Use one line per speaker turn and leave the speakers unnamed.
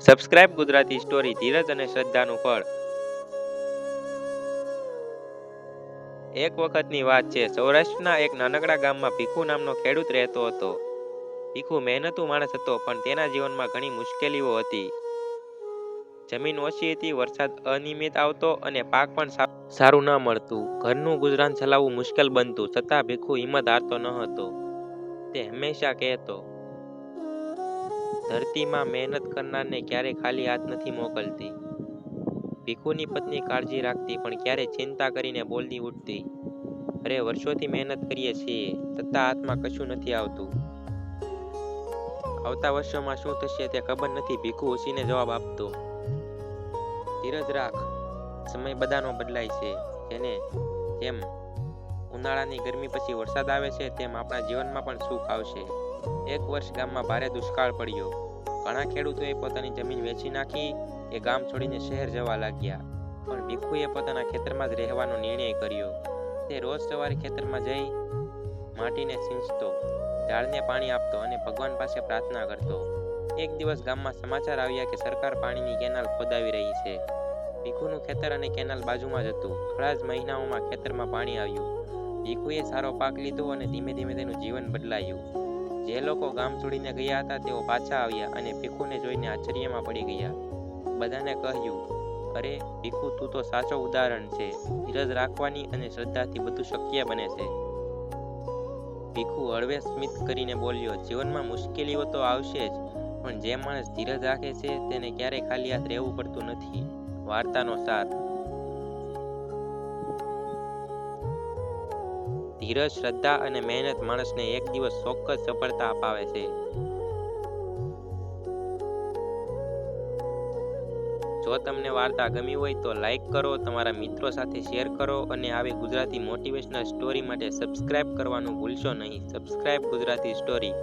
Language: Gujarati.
સબસ્ક્રાઇબ ગુજરાતી સ્ટોરી ધીરજ અને શ્રદ્ધાનું ફળ. એક વખતની વાત છે, સૌરાષ્ટ્રના એક નાનકડા ગામમાં ભીખુ નામનો ખેડૂત રહેતો હતો. ભીખુ મહેનતુ માણસ હતો, પણ તેના જીવનમાં ઘણી મુશ્કેલીઓ હતી. જમીન ઓછી હતી, વરસાદ અનિયમિત આવતો અને પાક પણ સારું ન મળતું. ઘરનું ગુજરાન ચલાવવું મુશ્કેલ બનતું, છતાં ભીખુ હિંમત હારતો ન હતો. તે હંમેશા કહેતો ધરતીમાં મહેનત કરનારને ક્યારેય ખાલી હાથ નથી મોકલતી. ભીખુની પત્ની કાળજી રાખતી પણ ક્યારે ચિંતા કરીને બોલતી ઉઠતી. અરે, વર્ષોથી મહેનત કરીએ છીએ છતાં હાથમાં કશું નથી આવતું. આવતા વર્ષોમાં શું થશે તે ખબર નથી, ભીખુ હસીને જવાબ આપતો. ધીરજ રાખ, સમય બધાનો બદલાય છે, જેને જેમ ઉનાળાની ગરમી પછી વરસાદ આવે છે, તેમ આપણા જીવનમાં પણ સુખ આવશે. એક વર્ષ ગામમાં ભારે દુષ્કાળ પડ્યો. ઘણા ખેડૂતોએ પોતાની જમીન વેચી નાખી કે ગામ છોડીને શહેર જવા લાગ્યા. પણ ભીખુએ પોતાના ખેતરમાં જ રહેવાનો નિર્ણય કર્યો. તે રોજ સવારે ખેતરમાં જઈ માટીને સિંચતો, ઝાડને પાણી આપતો અને ભગવાન પાસે પ્રાર્થના કરતો. એક દિવસ ગામમાં સમાચાર આવ્યા કે સરકાર પાણીની કેનાલ ખોદાવી રહી છે. ભીખુનું ખેતર અને કેનાલ બાજુમાં જ હતું. થોડા જ મહિનાઓમાં ખેતરમાં પાણી આવ્યું. ભીખુએ સારો પાક લીધો અને ધીમે ધીમે તેનું જીવન બદલાયું. જે લોકો ગામ છોડીને ગયા હતા, તેઓ પાછા આવ્યા અને ભીખુને જોઈને આશ્ચર્યમાં પડી ગયા. બધાને કહ્યું, અરે, ભીખુ, તું તો સાચો ઉદાહરણ છે. ધીરજ રાખવાની અને શ્રદ્ધાથી બધું શક્ય બને છે. ભીખુ હળવે સ્મિત કરીને બોલ્યો, જીવનમાં મુશ્કેલીઓ તો આવશે જ, પણ જે માણસ ધીરજ રાખે છે, તેને ક્યારેય ખાલી હાથ રહેવું પડતું નથી. વાર્તાનો સાર. ધીરજ, શ્રદ્ધા અને મહેનત માણસને એક દિવસ ચોક્કસ સફળતા અપાવે છે. જો તમને વાર્તા ગમી હોય તો લાઈક કરો, તમારા મિત્રો સાથે શેર કરો અને આવી ગુજરાતી મોટિવેશનલ સ્ટોરી માટે સબસ્ક્રાઇબ કરવાનું ભૂલશો નહીં. Subscribe Gujarati story